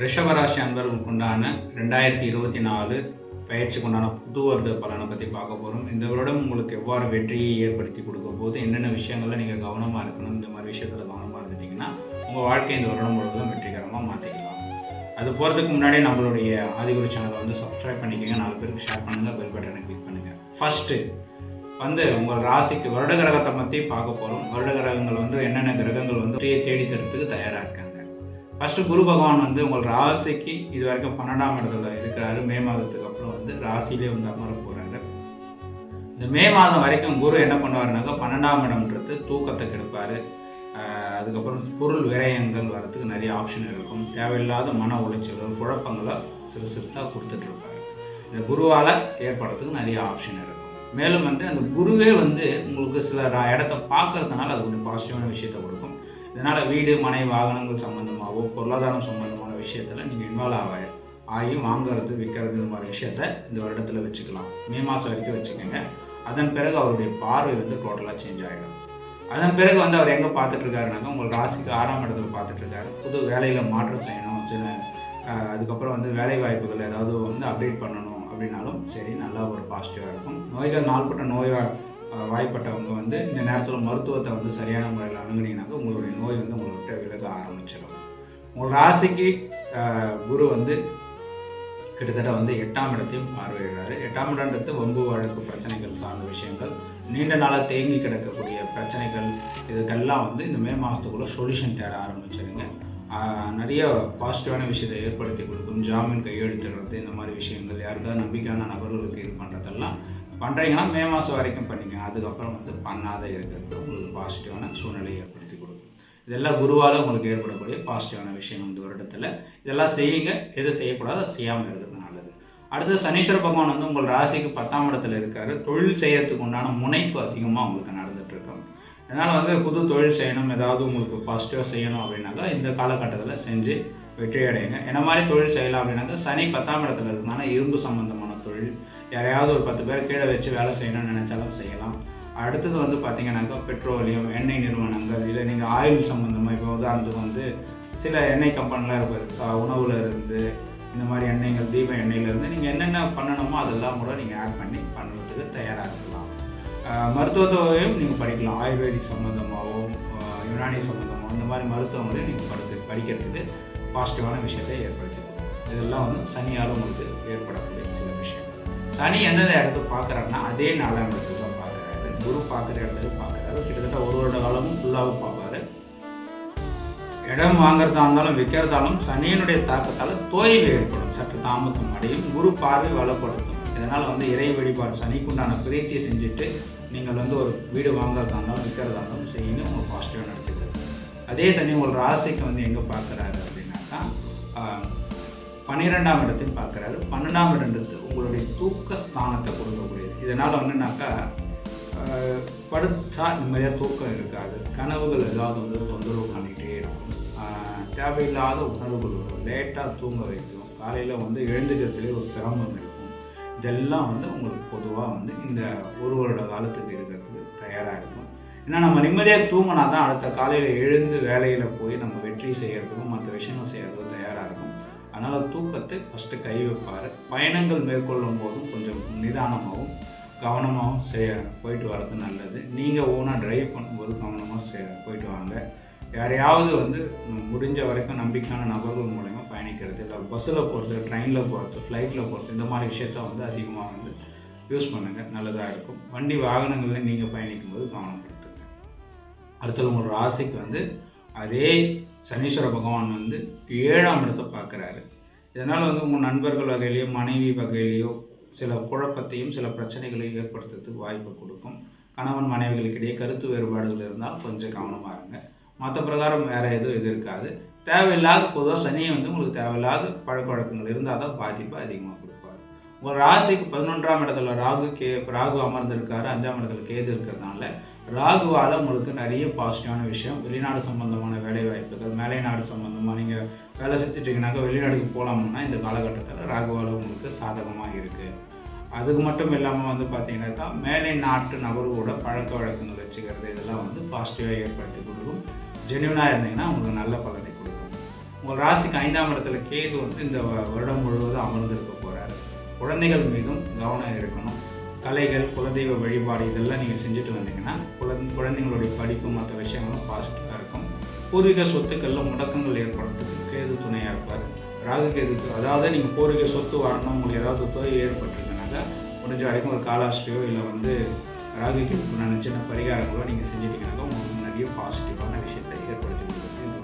ரிஷபராசி அன்பர்களுக்கு உண்டான ரெண்டாயிரத்தி இருபத்தி நாலு பயிற்சிக்கு உண்டான புது வருட பலனை பற்றி பார்க்க போகிறோம் இந்த வருடம் உங்களுக்கு எவ்வாறு வெற்றியை ஏற்படுத்தி கொடுக்க போது என்னென்ன விஷயங்கள்ல நீங்கள் கவனமாக இருக்கணும் இந்த மாதிரி விஷயத்தில் கவனமாக இருந்துட்டீங்கன்னா உங்கள் வாழ்க்கை இந்த வருடம் முழுவதும் வெற்றிகரமாக மாற்றிக்கலாம் அது போகிறதுக்கு முன்னாடி நம்மளுடைய ஆதிகுரு சேனலை வந்து சப்ஸ்கிரைப் பண்ணிக்கோங்க. நாலு பேருக்கு ஷேர் பண்ணுங்கள் பெல் பட்டனை கிளிக் பண்ணுங்கள் ஃபஸ்ட்டு வந்து உங்கள் ராசிக்கு வருட கிரகத்தை பற்றி பார்க்க போகிறோம் வருட கிரகங்கள் வந்து என்னென்ன கிரகங்கள் வந்து தேடி தரத்துக்கு தயாராக இருக்காங்க. ஃபஸ்ட்டு குரு பகவான் வந்து உங்கள் ராசிக்கு இது வரைக்கும் பன்னெண்டாம் இடத்துல இருக்கிறாரு. மே மாதத்துக்கு அப்புறம் வந்து ராசியிலே வந்து அமர போகிறாரு இந்த மே மாதம் வரைக்கும் குரு என்ன பண்ணுவாருனாக்கா பன்னெண்டாம் இடம்ன்றது தூக்கத்தை கெடுப்பார். அதுக்கப்புறம் பொருள் விரயங்கள் வரத்துக்கு நிறைய ஆப்ஷன் இருக்கும். தேவையில்லாத மன உளைச்சல்கள் குழப்பங்களை சிறு சிறுசாக கொடுத்துட்ருப்பாரு. இந்த குருவால் ஏற்படுறதுக்கு நிறைய ஆப்ஷன் இருக்கும். மேலும் வந்து அந்த குருவே வந்து உங்களுக்கு சில இடத்த பார்க்கறதுனால அது கொஞ்சம் பாசிட்டிவான விஷயத்தை கொடுக்கும். இதனால் வீடு மனை வாகனங்கள் சம்மந்தமாக சம்மந்தமாகவோ பொருளாதாரம் சம்மந்தமான விஷயத்தில் நீங்கள் இன்வால்வ் ஆக ஆகி வாங்குறது விற்கிறது இந்த மாதிரி விஷயத்த இந்த வருடத்தில் வச்சுக்கலாம். மே மாதம் வரைக்கும் வச்சுக்கோங்க. அதன் பிறகு அவருடைய பார்வை வந்து டோட்டலாக சேஞ்ச் ஆகிடும் அதன் பிறகு வந்து அவர் எங்கே பார்த்துட்ருக்காருனாக்கா உங்கள் ராசிக்கு ஆறாம் இடத்துல பார்த்துட்ருக்காரு. புது வேலையில் மாற்றம் செய்யணும் சில அதுக்கப்புறம் வந்து வேலை வாய்ப்புகள் ஏதாவது வந்து அப்டேட் பண்ணணும் அப்படின்னாலும் சரி நல்லா ஒரு பாசிட்டிவாக இருக்கும். நோய்கள் நாள்பட்ட நோய் வாய்ப்பட்டவங்க வந்து இந்த நேரத்தில் மருத்துவத்தை வந்து சரியான முறையில் அணுகுனீங்கன்னாக்கா உங்களுடைய நோய் வந்து உங்கள்கிட்ட விலக ஆரம்பிச்சிடும். உங்கள் ராசிக்கு குரு வந்து கிட்டத்தட்ட வந்து எட்டாம் இடத்தையும் பார்வையிடுறாரு. எட்டாம் இடன்றது வம்பு வழக்கு பிரச்சனைகள் சார்ந்த விஷயங்கள். நீண்ட நாளாக தேங்கி கிடக்கக்கூடிய பிரச்சனைகள் இதுக்கெல்லாம் வந்து இந்த மே மாதத்துக்குள்ளே சொல்யூஷன் தேட ஆரம்பிச்சிருங்க. நிறைய பாசிட்டிவான விஷயத்தை ஏற்படுத்தி கொடுக்கும். ஜாமீன் கையெழுத்துறது இந்த மாதிரி விஷயங்கள். யாருக்காவது நம்பிக்கையான நபர்களுக்கு இது பண்ணுறதெல்லாம் பண்ணுறீங்கன்னா மே மாதம் வரைக்கும் பண்ணிக்கங்க. அதுக்கப்புறம் வந்து பண்ணாத இருக்கிறது உங்களுக்கு பாசிட்டிவான சூழ்நிலையை ஏற்படுத்தி கொடுக்கும். இதெல்லாம் குருவால் உங்களுக்கு ஏற்படக்கூடிய பாசிட்டிவான விஷயம் இந்த வருடத்தில். இதெல்லாம் செய்யுங்க. எது செய்யக்கூடாது செய்யாமல் இருக்கிறது நல்லது. அடுத்து சனீஸ்வர பகவான் வந்து உங்கள் ராசிக்கு பத்தாம் இடத்துல இருக்காரு. தொழில் செய்யறதுக்கு உண்டான முனைப்பு அதிகமாக உங்களுக்கு நடந்துட்டு அதனால் வந்து புது தொழில் செய்யணும் ஏதாவது உங்களுக்கு பாசிட்டிவாக செய்யணும் அப்படின்னாக்கா இந்த காலகட்டத்தில் செஞ்சு வெற்றி அடையுங்க. என்ன மாதிரி தொழில் செய்யலாம் அப்படின்னாக்கா சனி பத்தாம் இடத்துல இருந்தாலும் இரும்பு சம்பந்தமான தொழில் யாரையாவது ஒரு பத்து பேர் கீழே வச்சு வேலை செய்யணும்னு நினச்சாலும் செய்யலாம். அடுத்தது வந்து பார்த்தீங்கன்னாக்கா பெட்ரோலியம் எண்ணெய் நிறுவனங்கள் இல்லை நீங்கள் ஆயில் சம்மந்தமாக இப்போ உதாரணத்துக்கு வந்து சில எண்ணெய் கம்பெனிலாம் இருக்குது ச- உணவுல இருந்து இந்த மாதிரி எண்ணெய்கள் தீப எண்ணெயிலேருந்து நீங்கள் என்னென்ன பண்ணணுமோ அதெல்லாம் கூட நீங்கள் ஆட் பண்ணி பண்ணுறதுக்கு தயாராக இருக்கலாம். மருத்துவத்தையும் நீங்கள் படிக்கலாம். ஆயுர்வேதிக் சம்மந்தமாகவும் யுனானி சம்மந்தமாகவும் இந்த மாதிரி மருத்துவங்களையும் நீங்கள் படுத்து படிக்கிறதுக்கு பாசிட்டிவான விஷயத்தை ஏற்படுத்தி இதெல்லாம் வந்து சனியால் உங்களுக்கு ஏற்படக்கூடிய சில விஷயம் சனி எந்தெந்த இடத்துக்கு பார்க்குறாங்கன்னா அதே நாளாக இடத்துல குரு பார்க்குற இடத்துல பார்க்குறாரு. கிட்டத்தட்ட ஒரு வருட காலமும் ஃபுல்லாக பார்ப்பார். இடம் வாங்குறதா இருந்தாலும் விற்கிறதாலும் சனியினுடைய தாக்கத்தால் தோய்வு ஏற்படும். சற்று தாமதம் அடையும். குரு பார்வை வளப்படுத்தும். இதனால் வந்து இறை வழிபாடு சனிக்குண்டான பிரீத்தியை செஞ்சுட்டு நீங்கள் வந்து ஒரு வீடு வாங்குறதா இருந்தாலும் விற்கிறதா இருந்தாலும் செய்யுங்க. உங்கள் பாசிட்டிவாக நடத்துக்கிறது அதே சனி உங்கள் ராசிக்கு வந்து எங்கே பார்க்குறாரு அப்படின்னாக்கா பன்னிரெண்டாம் இடத்தையும் பார்க்குறாரு. பன்னெண்டாம் இடன்றது உங்களுடைய தூக்க ஸ்தானத்தை கொடுக்கக்கூடியது. இதனால் வந்துனாக்கா படுத்தா நிம்மதியாக தூக்கம் இருக்காது கனவுகள் ஏதாவது வந்து தொந்தரவு பண்ணிக்கிட்டே இருக்கும். தேவையில்லாத உணர்வுகள் வரும். லேட்டாக தூங்க வைக்கும். காலையில் வந்து எழுந்துக்கிறதுலே ஒரு சிரமம் இருக்கும். இதெல்லாம் வந்து உங்களுக்கு பொதுவாக வந்து இந்த ஒரு வருட காலத்துக்கு இருக்கிறதுக்கு தயாராக இருக்கும். ஏன்னா நம்ம நிம்மதியாக தூங்கினா தான் அடுத்த காலையில் எழுந்து வேலையில் போய் நம்ம வெற்றி செய்கிறதுக்கும் மற்ற விஷயங்கள் செய்கிறதுக்கும் தயாராக இருக்கும். அதனால் தூக்கத்தை ஃபஸ்ட்டு கை வைப்பார். பயணங்கள் மேற்கொள்ளும் போதும் கொஞ்சம் நிதானமாகவும் கவனமாகவும் செய்ய போயிட்டு வர்றது நல்லது. நீங்கள் ஓனாக ட்ரைவ் பண்ணும்போது கவனமாக செ போயிட்டு வாங்க. யாரையாவது வந்து முடிஞ்ச வரைக்கும் நம்பிக்கையான நபர்கள் மூலயமா பயணிக்கிறது இல்லை பஸ்ஸில் போகிறது ட்ரெயினில் போகிறது ஃப்ளைட்டில் போகிறது இந்த மாதிரி விஷயத்த வந்து அதிகமாக வந்து யூஸ் பண்ணுங்கள் நல்லதாக இருக்கும். வண்டி வாகனங்களில் நீங்கள் பயணிக்கும் போது கவனப்படுத்துங்க. அடுத்தது உங்களோட ராசிக்கு வந்து அதே சனீஸ்வர பகவான் வந்து ஏழாம் இடத்தை பார்க்குறாரு. இதனால் வந்து உங்கள் நண்பர்கள் வகையிலையோ மனைவி வகையிலையோ சில குழப்பத்தையும் சில பிரச்சனைகளையும் ஏற்படுத்துறதுக்கு வாய்ப்பு கொடுக்கும். கணவன் மனைவிகளுக்கிடையே கருத்து வேறுபாடுகள் இருந்தால் கொஞ்சம் கவனமாக இருங்க. மற்ற பிரகாரம் வேறு எதுவும் இது இருக்காது. தேவையில்லாத பொதுவாக சனியை வந்து உங்களுக்கு தேவையில்லாத பழக்கவழக்கங்கள் இருந்தால் தான் பாதிப்பு அதிகமாக கொடுப்பாரு. உங்கள் ராசிக்கு பதினொன்றாம் இடத்துல ராகு கே ராகு அமர்ந்திருக்காரு அஞ்சாம் இடத்துல கேது இருக்கிறதுனால ராகுவால் உங்களுக்கு நிறைய பாசிட்டிவான விஷயம். வெளிநாடு சம்பந்தமான வேலை வாய்ப்புகள் மேலை நாடு சம்பந்தமாக நீங்கள் வேலை செஞ்சுட்டீங்கன்னாக்கா வெளிநாடுக்கு போகலாம்னா இந்த காலகட்டத்தில் ராகுவால் உங்களுக்கு சாதகமாக இருக்குது அதுக்கு மட்டும் இல்லாமல் வந்து பார்த்தீங்கன்னாக்கா மேலை நாட்டு நபர்களோட பழக்க வழக்கங்கள் வச்சுக்கிறது இதெல்லாம் வந்து பாசிட்டிவாக ஏற்படுத்தி கொடுக்கும். ஜென்யூனாக இருந்தீங்கன்னா உங்களுக்கு நல்ல பலனை கொடுக்கும். உங்கள் ராசிக்கு ஐந்தாம் இடத்துல கேது வந்து இந்த வ- வருடம் முழுவதும் அமர்ந்திருக்க போகிறார் குழந்தைகள் மீதும் கவனம் இருக்கணும். கலைகள் குலதெய்வ வழிபாடு இதெல்லாம் நீங்கள் செஞ்சுட்டு வந்தீங்கன்னா குழந்தை குழந்தைங்களுடைய படிப்பு மற்ற விஷயங்களும் பாசிட்டிவாக இருக்கும். பூர்வீக சொத்துக்களில் முடக்கங்கள் ஏற்படுறதுக்கு கேது துணையாக இருப்பார். ராகு கேதுக்கு அதாவது நீங்கள் பூர்வீக சொத்து வரணும் உங்களுக்கு ஏதாவது தொழில் ஏற்பட்டிருக்குனாக்கா முடிஞ்ச வரைக்கும் ஒரு காலாஸ்ட்ரியோ இல்லை வந்து ராகு கேதுக்கு சின்ன பரிகாரங்களோ நீங்கள் செஞ்சிட்டிங்கனாக்கா உங்களுக்கு நிறைய பாசிட்டிவான விஷயத்தை ஏற்படுத்தி கொடுக்குறது இந்த